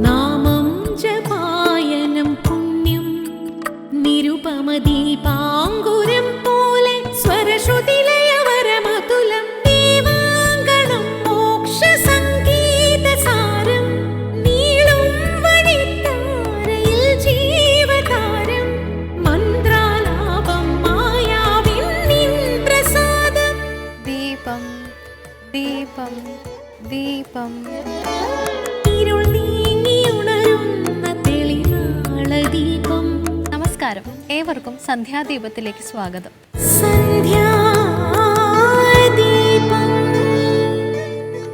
നാമം ജപായനം സന്ധ്യാദീപത്തിലേക്ക് സ്വാഗതം.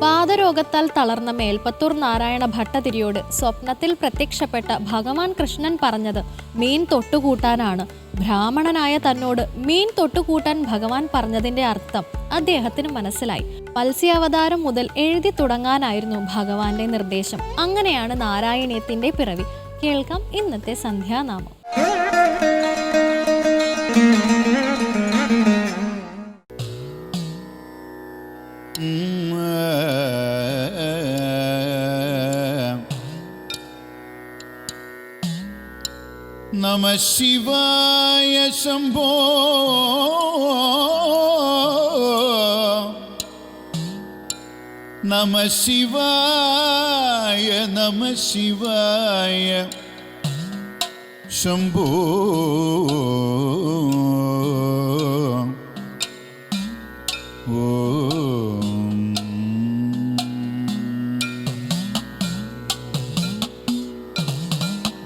പാദരോഗത്താൽ തളർന്ന മേൽപ്പത്തൂർ നാരായണ ഭട്ടതിരിയോട് സ്വപ്നത്തിൽ പ്രത്യക്ഷപ്പെട്ട ഭഗവാൻ കൃഷ്ണൻ പറഞ്ഞത് മീൻ തൊട്ടുകൂട്ടാനാണ്. ബ്രാഹ്മണനായ തന്നോട് മീൻ തൊട്ടുകൂട്ടാൻ ഭഗവാൻ പറഞ്ഞതിന്റെ അർത്ഥം അദ്ദേഹത്തിന് മനസ്സിലായി. മത്സ്യാവതാരം മുതൽ എഴുതി തുടങ്ങാനായിരുന്നു ഭഗവാന്റെ നിർദ്ദേശം. അങ്ങനെയാണ് നാരായണീയത്തിന്റെ പിറവി. കേൾക്കാം ഇന്നത്തെ സന്ധ്യാനാമം. നമ ശിവായ ശംഭോ. നമ ശിവായ നമ ശിവായ. ശംഭോ. ഓം.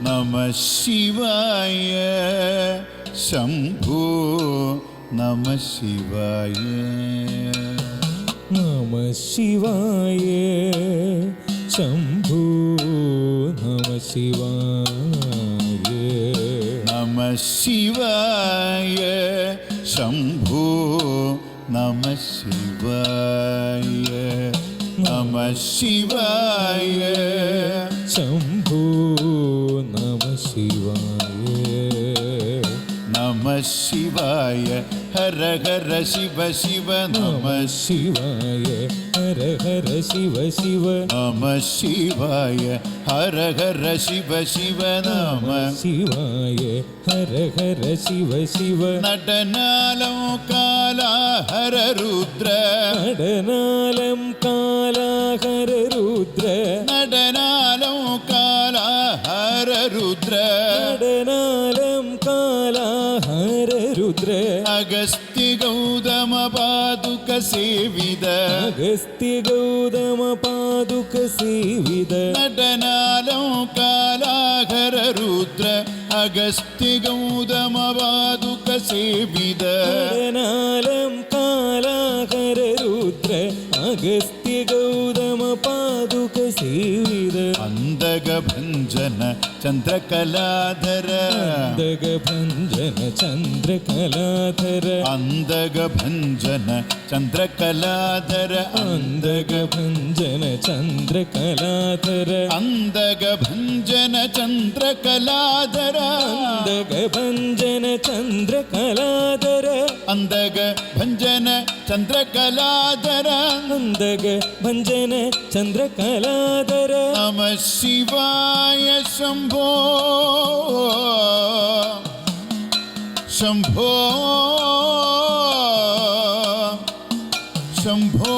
നമ ശിവായ ശംഭോ. നമ ശിവായ. നമ ശിവായ ശംഭു. നമ ശിവായ നമ ശിവായ ശംഭോ നമ ശിവായ നമ ശിവായ ശംഭു നമ ശിവായ നമ ശിവായ ഹര ഹര ശിവ ശിവ നമ നമ ശിവായ ഹര ഹര ശിവ ശിവ നമ ശിവായ ഹര ഹര ശിവ ശിവ നമ. ശിവായ ഹര ഹര ശിവ ശിവ നടനാലം കാല ഹര രുദ്ര നടനാലം കാലാഹര രുദ്ര നടനാലം കാല ഹര രുദ്ര നടനാലം ರುದ್ರ ಅಗಸ್ತ್ಯ ಗೌತಮ ಪಾದುಕ ಸೇವಿದ ಅಗಸ್ತ್ಯ ಗೌತಮ ಪಾದುಕ ಸೇವಿದ ನಟನಾಲಂ ಕಾಲಾಘರ ರುದ್ರ ಅಗಸ್ತ್ಯ ಗೌತಮ ಪಾದುಕ ಸೇವಿದ ನಟನಾಲಂ ಕಾಲಾಘರ ರುದ್ರ ಅಗಸ್ತ್ಯ ಗೌತಮ ಪಾದುಕ ಸೇವಿದ ಅಂದಗ ಭಂಜನ ചന്ദ്രകലാധര. അന്തകഭഞ്ജന ചന്ദ്രകലാധര. അന്തകഭഞ്ജന ചന്ദ്രകലാധര അന്തകഭഞ്ജന ചന്ദ്രകലാധര അന്തകഭഞ്ജന ചന്ദ്രകലാധര അന്തകഭഞ്ജന ചന്ദ്രകലാധര അന്തക ഭഞ്ജന ചന്ദ്രകലാധര അന്തക ഭഞ്ജന ചന്ദ്രകലാധര നമ ശിവായ ശംഭോ ശംഭോ ശംഭോ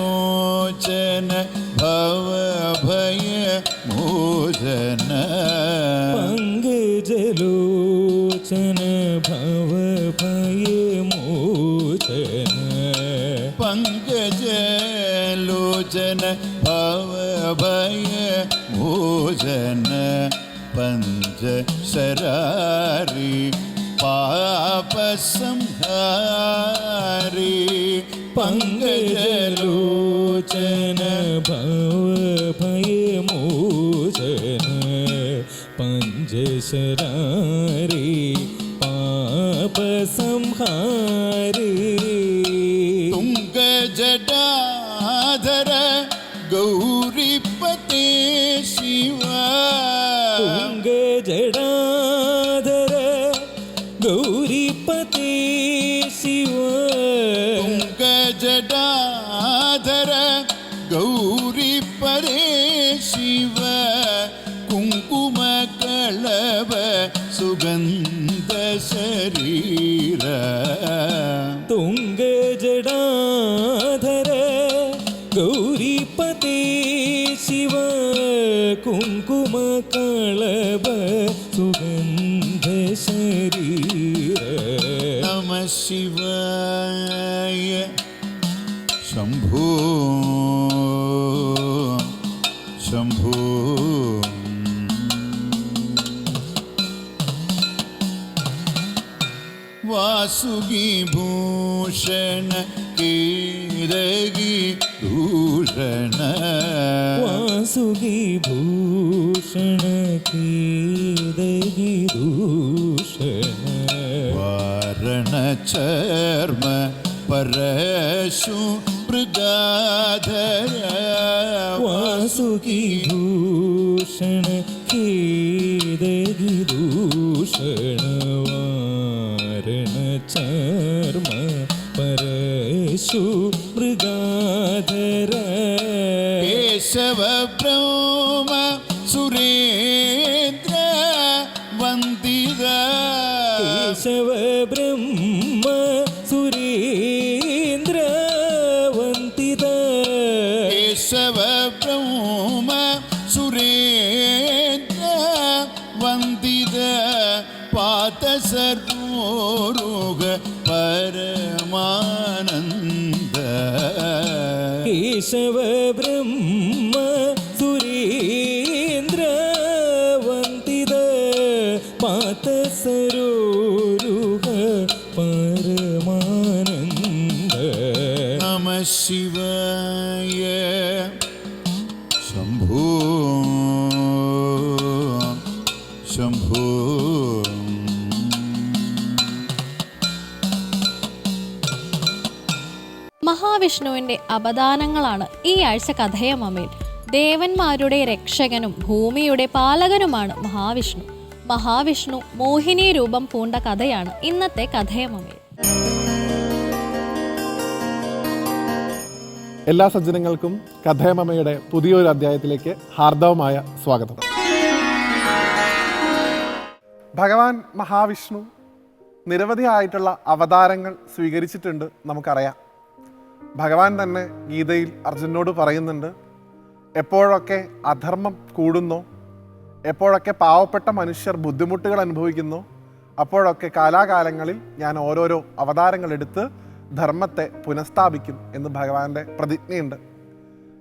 പങ്കജലോചന ഭവഭയ മോചന പങ്കജലോചന ഭവ ഭയ മോചന പങ്കജലോചന ഭവഭയ മോചന പഞ്ചശരാരി പാപസംഹാരി പങ്കജലോചന ഭവ ഭയ മോചന പഞ്ചശരാരി ജഡ शंभु वासुगी भूषण कीरगी भूषण वासुगी भूषण कीरगी भूषण वारण चर्म परशु मृगाधर വാസുകി ഭൂഷണ ഖേദഗി ദൂഷണ വാരണ ചർമ്മ പരശു मृगाधर केशव ബ്രഹ്മ നമ ശിവായ ശംഭോ ശംഭോ മഹാവിഷ്ണുവിന്റെ അവദാനങ്ങളാണ് ഈ ആഴ്ച കഥയമമേൽ ദേവന്മാരുടെ രക്ഷകനും ഭൂമിയുടെ പാലകനുമാണ് മഹാവിഷ്ണു. മഹാവിഷ്ണു മോഹിനി രൂപം പൂണ്ട കഥയാണ് ഇന്നത്തെ കഥയമമേൽ എല്ലാ സജ്ജനങ്ങൾക്കും കഥയമമ്മയുടെ പുതിയൊരു അധ്യായത്തിലേക്ക് ഹാർദവമായ സ്വാഗതം. ഭഗവാൻ മഹാവിഷ്ണു നിരവധി ആയിട്ടുള്ള അവതാരങ്ങൾ സ്വീകരിച്ചിട്ടുണ്ട് നമുക്കറിയാം. ഭഗവാൻ തന്നെ ഗീതയിൽ അർജുനോട് പറയുന്നുണ്ട് എപ്പോഴൊക്കെ അധർമ്മം കൂടുന്നു എപ്പോഴൊക്കെ പാവപ്പെട്ട മനുഷ്യർ ബുദ്ധിമുട്ടുകൾ അനുഭവിക്കുന്നു അപ്പോഴൊക്കെ കാലാകാലങ്ങളിൽ ഞാൻ ഓരോരോ അവതാരങ്ങൾ എടുത്ത് ധർമ്മത്തെ പുനഃസ്ഥാപിക്കും എന്ന് ഭഗവാന്റെ പ്രതിജ്ഞയുണ്ട്.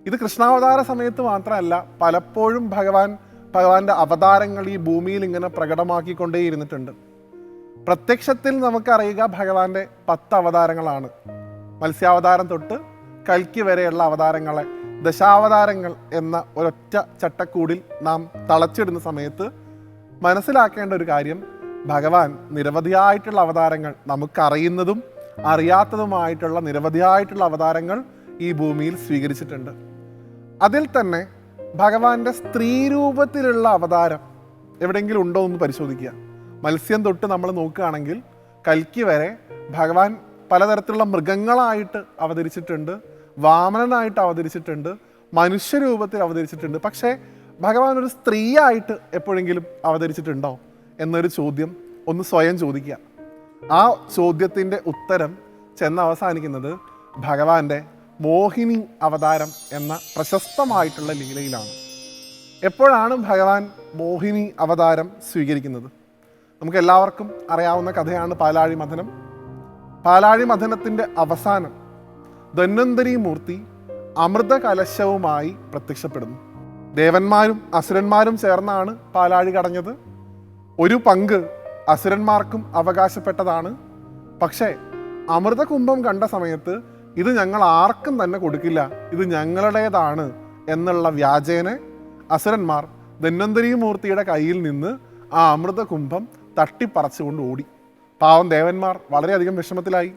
ഇത് കൃഷ്ണാവതാര സമയത്ത് മാത്രമല്ല പലപ്പോഴും ഭഗവാൻ ഭഗവാന്റെ അവതാരങ്ങൾ ഈ ഭൂമിയിൽ ഇങ്ങനെ പ്രകടമാക്കിക്കൊണ്ടേയിരുന്നിട്ടുണ്ട്. പ്രത്യക്ഷത്തിൽ നമുക്കറിയുക ഭഗവാന്റെ പത്ത് അവതാരങ്ങളാണ്. മത്സ്യാവതാരം തൊട്ട് കൽക്കി വരെയുള്ള അവതാരങ്ങളെ ദശാവതാരങ്ങൾ എന്ന ഒരൊറ്റ ചട്ടക്കൂടിൽ നാം തളച്ചിടുന്ന സമയത്ത് മനസ്സിലാക്കേണ്ട ഒരു കാര്യം ഭഗവാൻ നിരവധിയായിട്ടുള്ള അവതാരങ്ങൾ നമുക്കറിയുന്നതും അറിയാത്തതുമായിട്ടുള്ള നിരവധിയായിട്ടുള്ള അവതാരങ്ങൾ ഈ ഭൂമിയിൽ സ്വീകരിച്ചിട്ടുണ്ട്. അതിൽ തന്നെ ഭഗവാന്റെ സ്ത്രീ രൂപത്തിലുള്ള അവതാരം എവിടെയെങ്കിലും ഉണ്ടോ എന്ന് പരിശോധിക്കുക. മത്സ്യം തൊട്ട് നമ്മൾ നോക്കുകയാണെങ്കിൽ കൽക്കി വരെ ഭഗവാൻ പലതരത്തിലുള്ള മൃഗങ്ങളായിട്ട് അവതരിച്ചിട്ടുണ്ട് വാമനനായിട്ട് അവതരിച്ചിട്ടുണ്ട് മനുഷ്യരൂപത്തിൽ അവതരിച്ചിട്ടുണ്ട്. പക്ഷേ ഭഗവാൻ ഒരു സ്ത്രീയായിട്ട് എപ്പോഴെങ്കിലും അവതരിച്ചിട്ടുണ്ടോ എന്നൊരു ചോദ്യം ഒന്ന് സ്വയം ചോദിക്കുക. ആ ചോദ്യത്തിന്റെ ഉത്തരം ചെന്ന് അവസാനിക്കുന്നത് ഭഗവാന്റെ മോഹിനി അവതാരം എന്ന പ്രശസ്തമായിട്ടുള്ള ലീലയിലാണ്. എപ്പോഴാണ് ഭഗവാൻ മോഹിനി അവതാരം സ്വീകരിക്കുന്നത്? നമുക്ക് എല്ലാവർക്കും അറിയാവുന്ന കഥയാണ് പാലാഴി മഥനം പാലാഴി മഥനത്തിന്റെ അവസാനം ധന്വന്തരി മൂർത്തി അമൃത കലശവുമായി പ്രത്യക്ഷപ്പെടുന്നു. ദേവന്മാരും അസുരന്മാരും ചേർന്നാണ് പാലാഴി കടഞ്ഞത്. ഒരു പങ്ക് അസുരന്മാർക്കും അവകാശപ്പെട്ടതാണ്. പക്ഷേ അമൃതകുംഭം കണ്ട സമയത്ത് ഇത് ഞങ്ങൾ ആർക്കും തന്നെ കൊടുക്കില്ല ഇത് ഞങ്ങളുടേതാണ് എന്നുള്ള വ്യാജേനെ അസുരന്മാർ ധന്വന്തരി മൂർത്തിയുടെ കയ്യിൽ നിന്ന് ആ അമൃതകുംഭം തട്ടിപ്പറച്ചുകൊണ്ട് ഓടി. പാവം ദേവന്മാർ വളരെയധികം വിഷമത്തിലായി.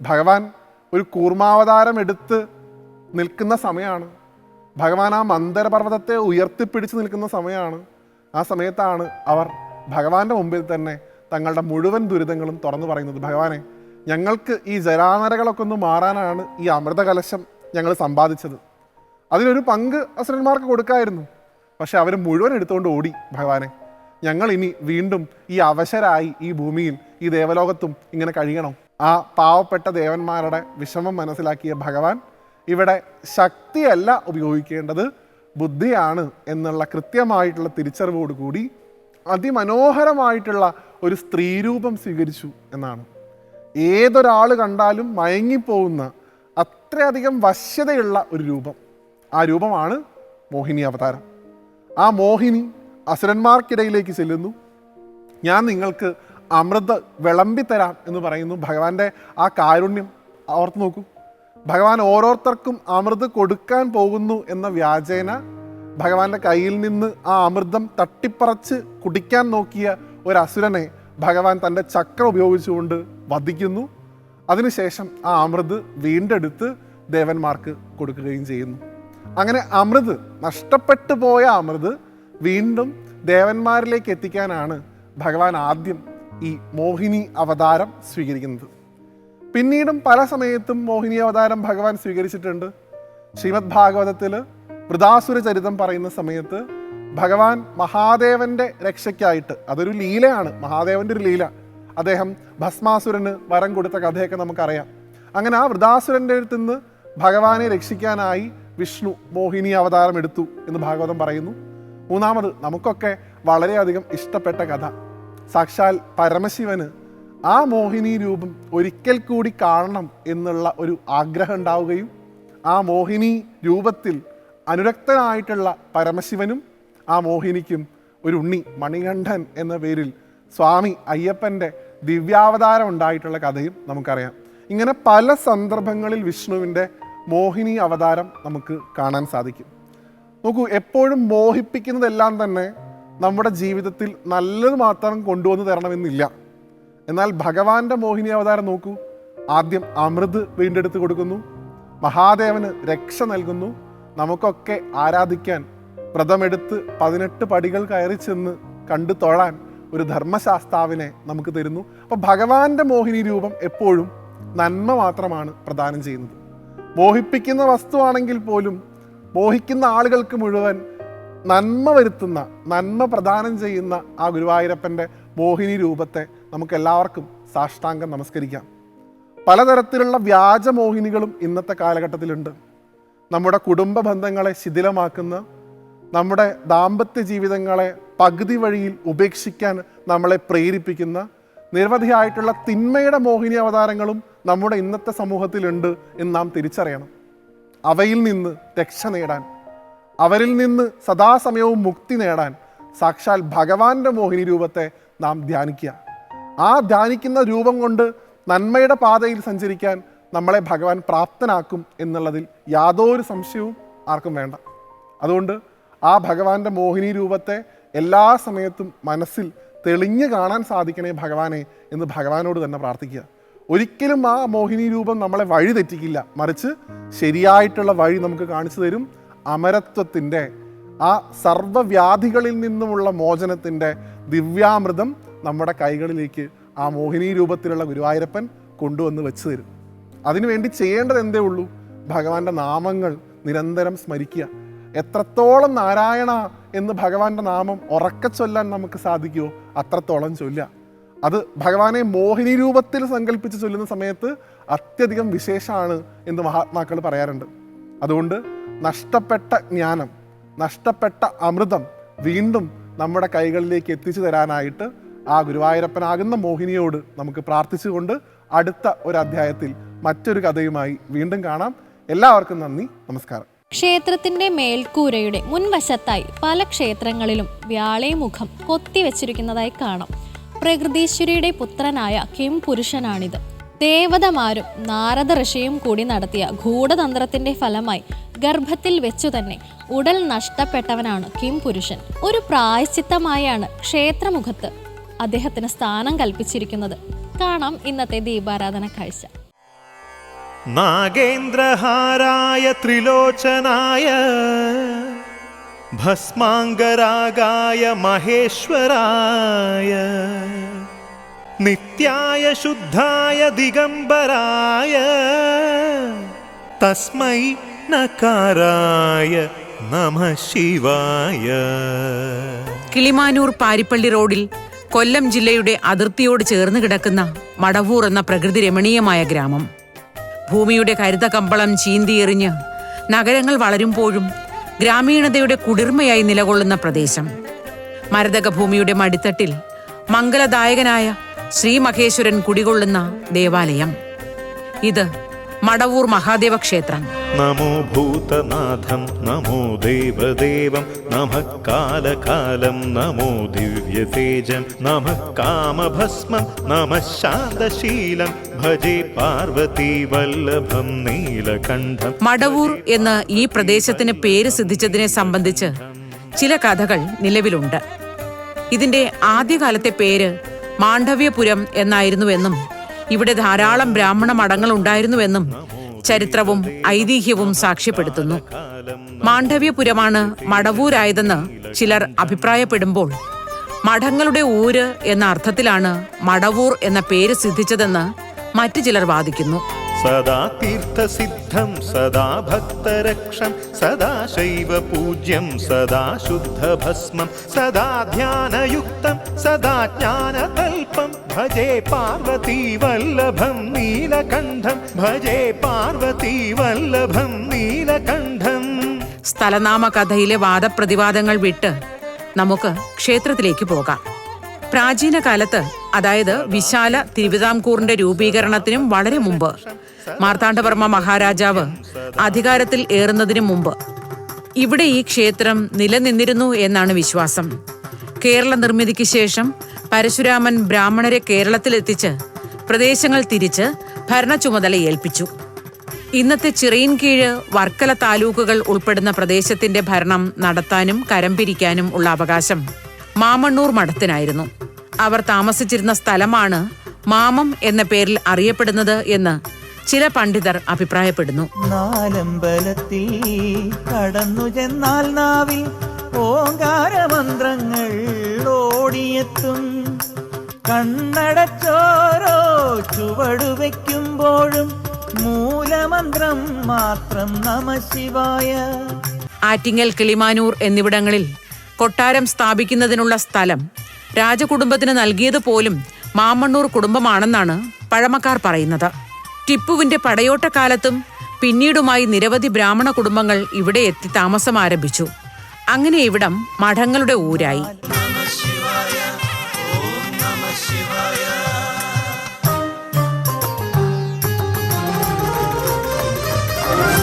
ഭഗവാൻ ഒരു കൂർമാവതാരം എടുത്ത് നിൽക്കുന്ന സമയമാണ് ഭഗവാൻ ആ മന്ദരപർവതത്തെ ഉയർത്തിപ്പിടിച്ച് നിൽക്കുന്ന സമയമാണ് ആ സമയത്താണ് അവർ ഭഗവാന്റെ മുമ്പിൽ തന്നെ തങ്ങളുടെ മുഴുവൻ ദുരിതങ്ങളും തുറന്നു പറയുന്നത് ഭഗവാനെ ഞങ്ങൾക്ക് ഈ ജരാനരകളൊക്കെ ഒന്ന് മാറാനാണ് ഈ അമൃതകലശം ഞങ്ങൾ സമ്പാദിച്ചത്. അതിനൊരു പങ്ക് അസുരന്മാർക്ക് കൊടുക്കായിരുന്നു. പക്ഷെ അവർ മുഴുവൻ എടുത്തുകൊണ്ട് ഓടി ഭഗവാനെ. ഞങ്ങൾ ഇനി വീണ്ടും ഈ അവശരായി ഈ ഭൂമിയിൽ ഈ ദേവലോകത്തും ഇങ്ങനെ കഴിയണം. ആ പാവപ്പെട്ട ദേവന്മാരുടെ വിഷമം മനസ്സിലാക്കിയ ഭഗവാൻ ഇവിടെ ശക്തിയല്ല ഉപയോഗിക്കേണ്ടത് ബുദ്ധിയാണ് എന്നുള്ള കൃത്യമായിട്ടുള്ള തിരിച്ചറിവോടുകൂടി അതിമനോഹരമായിട്ടുള്ള ഒരു സ്ത്രീരൂപം സ്വീകരിച്ചു എന്നാണ്. ഏതൊരാൾ കണ്ടാലും മയങ്ങിപ്പോകുന്ന അത്രയധികം വശ്യതയുള്ള ഒരു രൂപം. ആ രൂപമാണ് മോഹിനി അവതാരം. ആ മോഹിനി അസുരന്മാർക്കിടയിലേക്ക് ചെല്ലുന്നു. ഞാൻ നിങ്ങൾക്ക് അമൃത് വിളമ്പിത്തരാം എന്ന് പറയുന്നു. ഭഗവാന്റെ ആ കാരുണ്യം ഓർത്ത് നോക്കൂ. ഭഗവാൻ ഓരോരുത്തർക്കും അമൃത് കൊടുക്കാൻ പോകുന്നു എന്ന വ്യാജേന ഭഗവാന്റെ കയ്യിൽ നിന്ന് ആ അമൃതം തട്ടിപ്പറച്ച് കുടിക്കാൻ നോക്കിയ ഒരു അസുരനെ ഭഗവാൻ തന്റെ ചക്രം ഉപയോഗിച്ചുകൊണ്ട് വധിക്കുന്നു. അതിനുശേഷം ആ അമൃത് വീണ്ടെടുത്ത് ദേവന്മാർക്ക് കൊടുക്കുകയും ചെയ്യുന്നു. അങ്ങനെ അമൃത് നഷ്ടപ്പെട്ടു പോയ അമൃത് വീണ്ടും ദേവന്മാരിലേക്ക് എത്തിക്കാനാണ് ഭഗവാൻ ആദ്യം ഈ മോഹിനി അവതാരം സ്വീകരിക്കുന്നത്. പിന്നീടും പല സമയത്തും മോഹിനി അവതാരം ഭഗവാൻ സ്വീകരിച്ചിട്ടുണ്ട്. ശ്രീമദ് ഭാഗവതത്തിൽ വൃതാസുര ചരിതം പറയുന്ന സമയത്ത് ഭഗവാൻ മഹാദേവന്റെ രക്ഷയ്ക്കായിട്ട് അതൊരു ലീലയാണ് മഹാദേവന്റെ ഒരു ലീല. അദ്ദേഹം ഭസ്മാസുരന് വരം കൊടുത്ത കഥയൊക്കെ നമുക്കറിയാം. അങ്ങനെ ആ വൃതാസുരന്റെ അടുത്ത് നിന്ന് ഭഗവാനെ രക്ഷിക്കാനായി വിഷ്ണു മോഹിനി അവതാരം എടുത്തു എന്ന് ഭാഗവതം പറയുന്നു. മൂന്നാമത് നമുക്കൊക്കെ വളരെയധികം ഇഷ്ടപ്പെട്ട കഥ. സാക്ഷാൽ പരമശിവന് ആ മോഹിനി രൂപം ഒരിക്കൽ കൂടി കാണണം എന്നുള്ള ഒരു ആഗ്രഹം ഉണ്ടാവുകയും ആ മോഹിനി രൂപത്തിൽ അനുരക്തനായിട്ടുള്ള പരമശിവനും ആ മോഹിനിക്കും ഒരു ഉണ്ണി മണികണ്ഠൻ എന്ന പേരിൽ സ്വാമി അയ്യപ്പന്റെ ദിവ്യാവതാരം ഉണ്ടായിട്ടുള്ള കഥയും നമുക്കറിയാം. ഇങ്ങനെ പല സന്ദർഭങ്ങളിൽ വിഷ്ണുവിന്റെ മോഹിനി അവതാരം നമുക്ക് കാണാൻ സാധിക്കും. നോക്കൂ എപ്പോഴും മോഹിപ്പിക്കുന്നതെല്ലാം തന്നെ നമ്മുടെ ജീവിതത്തിൽ നല്ലത് മാത്രം കൊണ്ടുവന്നു തരണമെന്നില്ല. എന്നാൽ ഭഗവാന്റെ മോഹിനി അവതാരം നോക്കൂ. ആദ്യം അമൃത് വീണ്ടെടുത്ത് കൊടുക്കുന്നു. മഹാദേവന് രക്ഷ നൽകുന്നു. നമുക്കൊക്കെ ആരാധിക്കാൻ വ്രതമെടുത്ത് പതിനെട്ട് പടികൾ കയറി ചെന്ന് കണ്ടു തൊഴാൻ ഒരു ധർമ്മശാസ്താവിനെ നമുക്ക് തരുന്നു. അപ്പോൾ ഭഗവാന്റെ മോഹിനി രൂപം എപ്പോഴും നന്മ മാത്രമാണ് പ്രദാനം ചെയ്യുന്നത്. മോഹിപ്പിക്കുന്ന വസ്തുവാണെങ്കിൽ പോലും മോഹിക്കുന്ന ആളുകൾക്ക് മുഴുവൻ നന്മ വരുത്തുന്ന നന്മ പ്രദാനം ചെയ്യുന്ന ആ ഗുരുവായൂരപ്പന്റെ മോഹിനി രൂപത്തെ നമുക്ക് എല്ലാവർക്കും സാഷ്ടാംഗം നമസ്കരിക്കാം. പലതരത്തിലുള്ള വ്യാജമോഹിനികളും ഇന്നത്തെ കാലഘട്ടത്തിലുണ്ട്. നമ്മുടെ കുടുംബ ബന്ധങ്ങളെ ശിഥിലമാക്കുന്ന നമ്മുടെ ദാമ്പത്യ ജീവിതങ്ങളെ പകുതി വഴിയിൽ ഉപേക്ഷിക്കാൻ നമ്മളെ പ്രേരിപ്പിക്കുന്ന നിരവധിയായിട്ടുള്ള തിന്മയുടെ മോഹിനി അവതാരങ്ങളും നമ്മുടെ ഇന്നത്തെ സമൂഹത്തിലുണ്ട് എന്ന് നാം തിരിച്ചറിയണം. അവയിൽ നിന്ന് രക്ഷ നേടാൻ അവരിൽ നിന്ന് സദാസമയവും മുക്തി നേടാൻ സാക്ഷാൽ ഭഗവാന്റെ മോഹിനി രൂപത്തെ നാം ധ്യാനിക്കുക. ആ ധ്യാനിക്കുന്ന രൂപം കൊണ്ട് നന്മയുടെ പാതയിൽ സഞ്ചരിക്കാൻ നമ്മളെ ഭഗവാൻ പ്രാപ്തനാക്കും എന്നുള്ളതിൽ യാതൊരു സംശയവും ആർക്കും വേണ്ട. അതുകൊണ്ട് ആ ഭഗവാന്റെ മോഹിനി രൂപത്തെ എല്ലാ സമയത്തും മനസ്സിൽ തെളിഞ്ഞു കാണാൻ സാധിക്കണേ ഭഗവാനെ എന്ന് ഭഗവാനോട് തന്നെ പ്രാർത്ഥിക്കുക. ഒരിക്കലും ആ മോഹിനി രൂപം നമ്മളെ വഴി തെറ്റിക്കില്ല. മറിച്ച് ശരിയായിട്ടുള്ള വഴി നമുക്ക് കാണിച്ചു തരും അമരത്വത്തിന്റെ ആ സർവവ്യാധികളിൽ നിന്നുമുള്ള മോചനത്തിന്റെ ദിവ്യാമൃതം നമ്മുടെ കൈകളിലേക്ക് ആ മോഹിനി രൂപത്തിലുള്ള ഗുരുവായൂരപ്പൻ കൊണ്ടുവന്ന് വെച്ച് തരും. അതിനുവേണ്ടി ചെയ്യേണ്ടത് എന്തേ ഉള്ളൂ? ഭഗവാന്റെ നാമങ്ങൾ നിരന്തരം സ്മരിക്കുക. എത്രത്തോളം നാരായണ എന്ന് ഭഗവാന്റെ നാമം ഉറക്ക ചൊല്ലാൻ നമുക്ക് സാധിക്കുമോ അത്രത്തോളം ചൊല്ലുക. അത് ഭഗവാനെ മോഹിനി രൂപത്തിൽ സങ്കല്പിച്ച് ചൊല്ലുന്ന സമയത്ത് അത്യധികം വിശേഷമാണ് എന്ന് മഹാത്മാക്കൾ പറയാറുണ്ട്. അതുകൊണ്ട് നഷ്ടപ്പെട്ട ജ്ഞാനം നഷ്ടപ്പെട്ട അമൃതം വീണ്ടും നമ്മുടെ കൈകളിലേക്ക് എത്തിച്ചു തരാനായിട്ട് ആ ഗുരുവായൂരപ്പനാകുന്ന മോഹിനിയോട് നമുക്ക് പ്രാർത്ഥിച്ചുകൊണ്ട് അടുത്ത ഒരു അധ്യായത്തിൽ മറ്റൊരു കഥയുമായി വീണ്ടും കാണാം. എല്ലാവർക്കും നന്ദി. നമസ്കാരം. ക്ഷേത്രത്തിന്റെ മേൽക്കൂരയുടെ മുൻവശത്തായി പല ക്ഷേത്രങ്ങളിലും വ്യാളേമുഖം കൊത്തിവെച്ചിരിക്കുന്നതായി കാണാം. പ്രകൃതീശ്വരിയുടെ പുത്രനായ കിം പുരുഷനാണിത്. ദേവതമാരും നാരദ ഋഷിയും കൂടി നടത്തിയ ഗൂഢതന്ത്രത്തിന്റെ ഫലമായി ഗർഭത്തിൽ വെച്ചു തന്നെ ഉടൽ നഷ്ടപ്പെട്ടവനാണ് കിം പുരുഷൻ. ഒരു പ്രായശ്ചിത്തമായാണ് ക്ഷേത്രമുഖത്ത് അദ്ദേഹത്തിന് സ്ഥാനം കൽപ്പിച്ചിരിക്കുന്നത്. കാണാം ഇന്നത്തെ ദീപാരാധന കാഴ്ച. നാഗേന്ദ്രഹാരായ ത്രിലോചനായ ഭസ്മാംഗരാഗായ മഹേശ്വരായ നിത്യായ ശുദ്ധായ ദിഗംബരായ തസ്മൈ നകാരായ നമ ശിവായ. കിളിമാനൂർ പാരിപ്പള്ളി റോഡിൽ കൊല്ലം ജില്ലയുടെ അതിർത്തിയോട് ചേർന്ന് കിടക്കുന്ന മടവൂർ എന്ന പ്രകൃതി രമണീയമായ ഗ്രാമം. ഭൂമിയുടെ കരുത കമ്പളം ചീന്തിയെറിഞ്ഞ് നഗരങ്ങൾ വളരുമ്പോഴും ഗ്രാമീണതയുടെ കുളിർമയായി നിലകൊള്ളുന്ന പ്രദേശം. മരതക ഭൂമിയുടെ മടിത്തട്ടിൽ മംഗലദായകനായ ശ്രീ മഹേശ്വരൻ കുടികൊള്ളുന്ന ദേവാലയം. ഇത് മടവൂർ മഹാദേവ ക്ഷേത്രം നമോ ഭൂതനാഥം നമോ ദേവദേവം നമ കാലകാലം നമോ ദിവ്യതേജം നമ കാമഭസ്മം നമ ശാന്തശീലം. ഭജേ പാർവതി വല്ലഭം നീലകണ്ഠം. മടവൂർ എന്ന ഈ പ്രദേശത്തിന് പേര് സിദ്ധിച്ചതിനെ സംബന്ധിച്ച് ചില കഥകൾ നിലവിലുണ്ട്. ഇതിന്റെ ആദ്യകാലത്തെ പേര് മാണ്ഡവ്യപുരം എന്നായിരുന്നുവെന്നും ഇവിടെ ധാരാളം ബ്രാഹ്മണ മഠങ്ങൾ ഉണ്ടായിരുന്നുവെന്നും ചരിത്രവും ഐതിഹ്യവും സാക്ഷ്യപ്പെടുത്തുന്നു. മാണ്ഡവ്യപുരമാണ് മടവൂരായതെന്ന് ചിലർ അഭിപ്രായപ്പെടുമ്പോൾ മഠങ്ങളുടെ ഊര് എന്ന അർത്ഥത്തിലാണ് മടവൂർ എന്ന പേര് സിദ്ധിച്ചതെന്ന് മറ്റു ചിലർ വാദിക്കുന്നു. സദാ തീർത്ഥസിദ്ധം സദാ ഭക്തരക്ഷം സദാ ശൈവ പൂജ്യം സദാ ശുദ്ധഭസ്മം സദാ ധ്യാനയുക്തം സദാ ജ്ഞാനതൽപം ഭജേ പാർവതി വല്ലഭം നീലകണ്ഠം. ഭജേ പാർവതി വല്ലഭം നീലകണ്ഠം. സ്ഥലനാമ കഥയിലെ വാദപ്രതിവാദങ്ങൾ വിട്ട് നമുക്ക് ക്ഷേത്രത്തിലേക്ക് പോകാം. പ്രാചീന കാലത്ത് അതായത് വിശാല തിരുവിതാംകൂറിന്റെ രൂപീകരണത്തിനും വളരെ മുമ്പ് മാർത്താണ്ഡവർമ്മ മഹാരാജാവ് അധികാരത്തിൽ ഏറുന്നതിനു മുമ്പ്. ഇവിടെ ഈ ക്ഷേത്രം നിലനിന്നിരുന്നു എന്നാണ് വിശ്വാസം. കേരള നിർമ്മിതിക്ക് ശേഷം പരശുരാമൻ ബ്രാഹ്മണരെ കേരളത്തിലെത്തിച്ച് പ്രദേശങ്ങൾ തിരിച്ച് ഭരണ ചുമതല ഏൽപ്പിച്ചു. ഇന്നത്തെ ചിറയിൻ കീഴ് വർക്കല താലൂക്കുകൾ ഉൾപ്പെടുന്ന പ്രദേശത്തിന്റെ ഭരണം നടത്താനും കരം പിരിക്കാനും ഉള്ള അവകാശം മാമണ്ണൂർ മഠത്തിനായിരുന്നു. അവർ താമസിച്ചിരുന്ന സ്ഥലമാണ് മാമം എന്ന പേരിൽ അറിയപ്പെടുന്നത് എന്ന് ചില പണ്ഡിതർ അഭിപ്രായപ്പെടുന്നു. നാലമ്പലത്തിൽ കടന്നു ചെന്നാൽ നാവിൽ ഓങ്കാരമന്ത്രങ്ങൾ ഓടിയെത്തും. കണ്ണടച്ചോരോ ചുവടു വയ്ക്കുമ്പോഴും മൂലമന്ത്രം മാത്രം നമ ശിവായ. ആറ്റിങ്ങൽ കിളിമാനൂർ എന്നിവിടങ്ങളിൽ കൊട്ടാരം സ്ഥാപിക്കുന്നതിനുള്ള സ്ഥലം രാജകുടുംബത്തിന് നൽകിയത് പോലും മാമണ്ണൂർ കുടുംബമാണെന്നാണ് പഴമക്കാർ പറയുന്നത്. ടിപ്പുവിന്റെ പടയോട്ടക്കാലത്തും പിന്നീടുമായി നിരവധി ബ്രാഹ്മണ കുടുംബങ്ങൾ ഇവിടെ എത്തി താമസം ആരംഭിച്ചു അങ്ങനെ ഇവിടം മഠങ്ങളുടെ ഊരായി.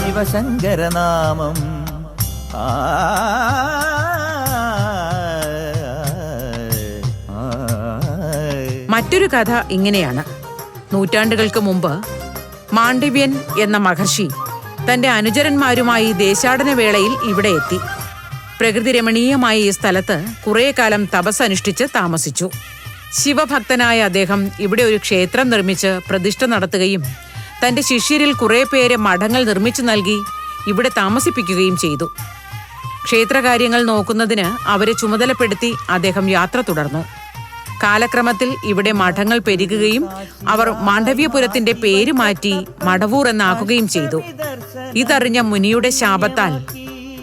ശിവശങ്കരനാമം. ആ. മറ്റൊരു കഥ ഇങ്ങനെയാണ്. നൂറ്റാണ്ടുകൾക്ക് മുമ്പ് മാണ്ഡവ്യൻ എന്ന മഹർഷി തന്റെ അനുചരന്മാരുമായി ദേശാടന വേളയിൽ ഇവിടെ എത്തി. പ്രകൃതി രമണീയമായ ഈ സ്ഥലത്ത് കുറേ കാലം തപസ് അനുഷ്ഠിച്ച് താമസിച്ചു. ശിവഭക്തനായ അദ്ദേഹം ഇവിടെ ഒരു ക്ഷേത്രം നിർമ്മിച്ച് പ്രതിഷ്ഠ നടത്തുകയും തന്റെ ശിഷ്യരിൽ കുറേ പേരെ മഠങ്ങൾ നിർമ്മിച്ചു നൽകി ഇവിടെ താമസിപ്പിക്കുകയും ചെയ്തു. ക്ഷേത്രകാര്യങ്ങൾ നോക്കുന്നതിന് അവരെ ചുമതലപ്പെടുത്തി അദ്ദേഹം യാത്ര തുടർന്നു. കാലക്രമത്തിൽ ഇവിടെ മഠങ്ങൾ പെരുകുകയും അവർ മാണ്ഡവ്യപുരത്തിന്റെ പേര് മാറ്റി മടവൂർ എന്നാക്കുകയും ചെയ്തു. ഇതറിഞ്ഞ മുനിയുടെ ശാപത്താൽ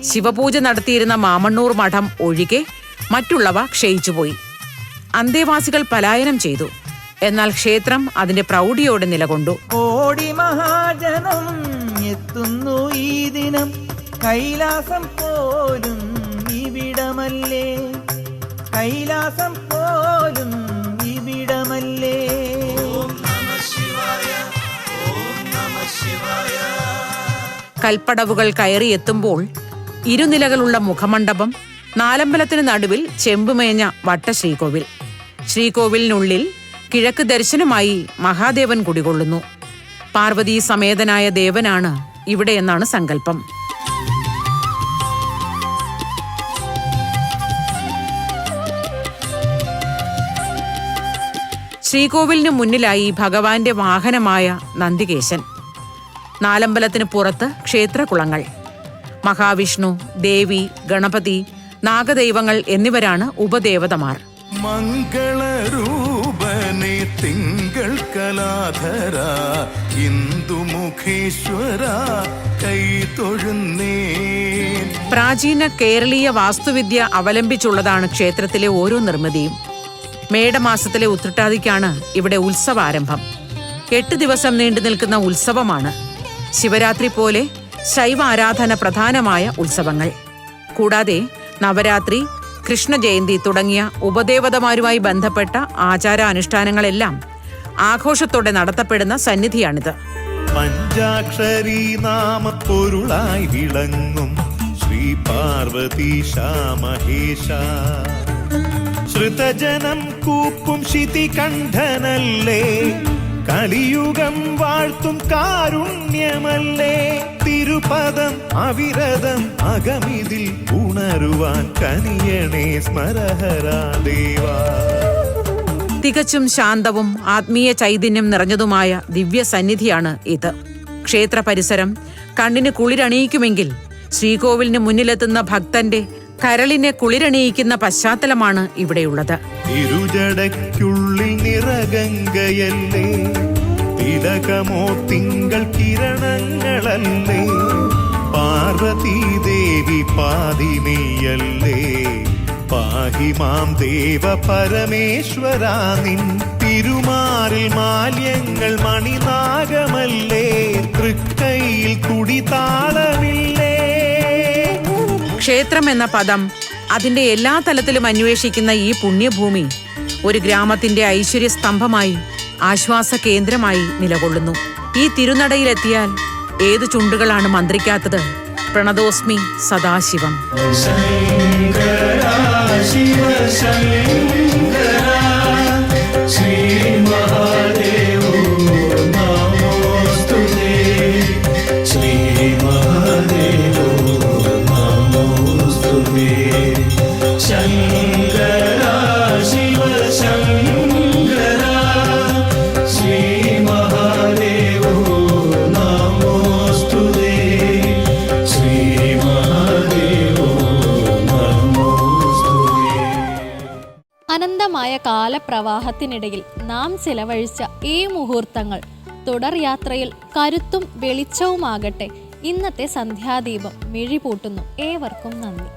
ശിവപൂജ നടത്തിയിരുന്ന മാമണ്ണൂർ മഠം ഒഴികെ മറ്റുള്ളവ ക്ഷയിച്ചുപോയി. അന്തേവാസികൾ പലായനം ചെയ്തു. എന്നാൽ ക്ഷേത്രം അതിന്റെ പ്രൗഢിയോടെ നിലകൊണ്ടു. കോടി മഹാജനം എത്തുന്നു ഈ ദിനം. കൈലാസം പോലും ഇവിടമല്ലേ? കൈലാസം പോലും ഇവിടമല്ലേ? കൽപ്പടവുകൾ കയറിയെത്തുമ്പോൾ ഇരുനിലകളുള്ള മുഖമണ്ഡപം നാലമ്പലത്തിന് നടുവിൽ ചെമ്പുമേഞ്ഞ വട്ട ശ്രീകോവിൽ ശ്രീകോവിലിനുള്ളിൽ കിഴക്ക് ദർശനമായി മഹാദേവൻ കുടികൊള്ളുന്നു. പാർവതി സമേതനായ ദേവനാണ് ഇവിടെ എന്നാണ് സങ്കല്പം. ശ്രീകോവിലിന് മുന്നിലായി ഭഗവാന്റെ വാഹനമായ നന്ദികേശൻ. നാലമ്പലത്തിന് പുറത്ത് ക്ഷേത്രകുളങ്ങൾ. മഹാവിഷ്ണു ദേവി ഗണപതി നാഗദൈവങ്ങൾ എന്നിവരാണ് ഉപദേവതമാർ. മംഗളരൂപനേ തിങ്കൾ കലാധര ഇന്ദുമുഖേശ്വര കൈ പ്രാചീന കേരളീയ വാസ്തുവിദ്യ അവലംബിച്ചുള്ളതാണ് ക്ഷേത്രത്തിലെ ഓരോ നിർമ്മിതിയും. മേടമാസത്തിലെ ഉത്രട്ടാതിക്കാണ് ഇവിടെ ഉത്സവാരംഭം. എട്ട് ദിവസം നീണ്ടു നിൽക്കുന്ന ഉത്സവമാണ്. ശിവരാത്രി പോലെ ശൈവ ആരാധന പ്രധാനമായ ഉത്സവങ്ങൾ. കൂടാതെ നവരാത്രി കൃഷ്ണജയന്തി തുടങ്ങിയ ഉപദേവതമാരുമായി ബന്ധപ്പെട്ട ആചാരാനുഷ്ഠാനങ്ങളെല്ലാം ആഘോഷത്തോടെ നടത്തപ്പെടുന്ന സന്നിധിയാണിത്. പഞ്ചാക്ഷരി നാമപ്പൊരുളായി വിളങ്ങും ശ്രീ പാർവതീശ മഹേശ ശ്രുതജനം കൂപ്പും ശിതികണ്ഠനല്ലേ കലിയുഗം വാഴ്ത്തും കാരുണ്യമല്ലേ? തിരുപദം അവിരതം അകമിതിൽ ഉണരുവാൻ കനിയണേ സ്മരഹരാ ദേവാ. തികച്ചും ശാന്തവും ആത്മീയ ചൈതന്യം നിറഞ്ഞതുമായ ദിവ്യ സന്നിധിയാണ് ഇത്. ക്ഷേത്ര പരിസരം കണ്ണിന് കുളിരണിയിക്കുമെങ്കിൽ ശ്രീകോവിലിന് മുന്നിലെത്തുന്ന ഭക്തന്റെ കരളിനെ കുളിരണിയിക്കുന്ന പശ്ചാത്തലമാണ് ഇവിടെയുള്ളത്. തിലകമോ തിങ്കൾ പാർവതീദേവി പാഹിമാം ദേവ പരമേശ്വരാ നിൻ തിരുമാറിൽ മാല്യങ്ങൾ മണിനാഗമല്ലേ? തൃക്കൈയിൽ തുടിതാളമില്ലേ ക്ഷേത്രം എന്ന പദം അതിന്റെ എല്ലാ തലത്തിലും അന്വേഷിക്കുന്ന ഈ പുണ്യഭൂമി ഒരു ഗ്രാമത്തിന്റെ ഐശ്വര്യ സ്തംഭമായി ആശ്വാസ കേന്ദ്രമായി നിലകൊള്ളുന്നു. ഈ തിരുനടയിലെത്തിയാൽ ഏത് ചുണ്ടുകളാണ് മന്ത്രിക്കാത്തത്? പ്രണതോസ്മി സദാശിവം. അനന്തമായ കാലപ്രവാഹത്തിനിടയിൽ നാം ചിലവഴിച്ച ഈ മുഹൂർത്തങ്ങൾ തുടർ യാത്രയിൽ കരുത്തും വെളിച്ചവുമാകട്ടെ. ഇന്നത്തെ സന്ധ്യാദീപം മിഴിപൂട്ടുന്നു. ഏവർക്കും നന്ദി.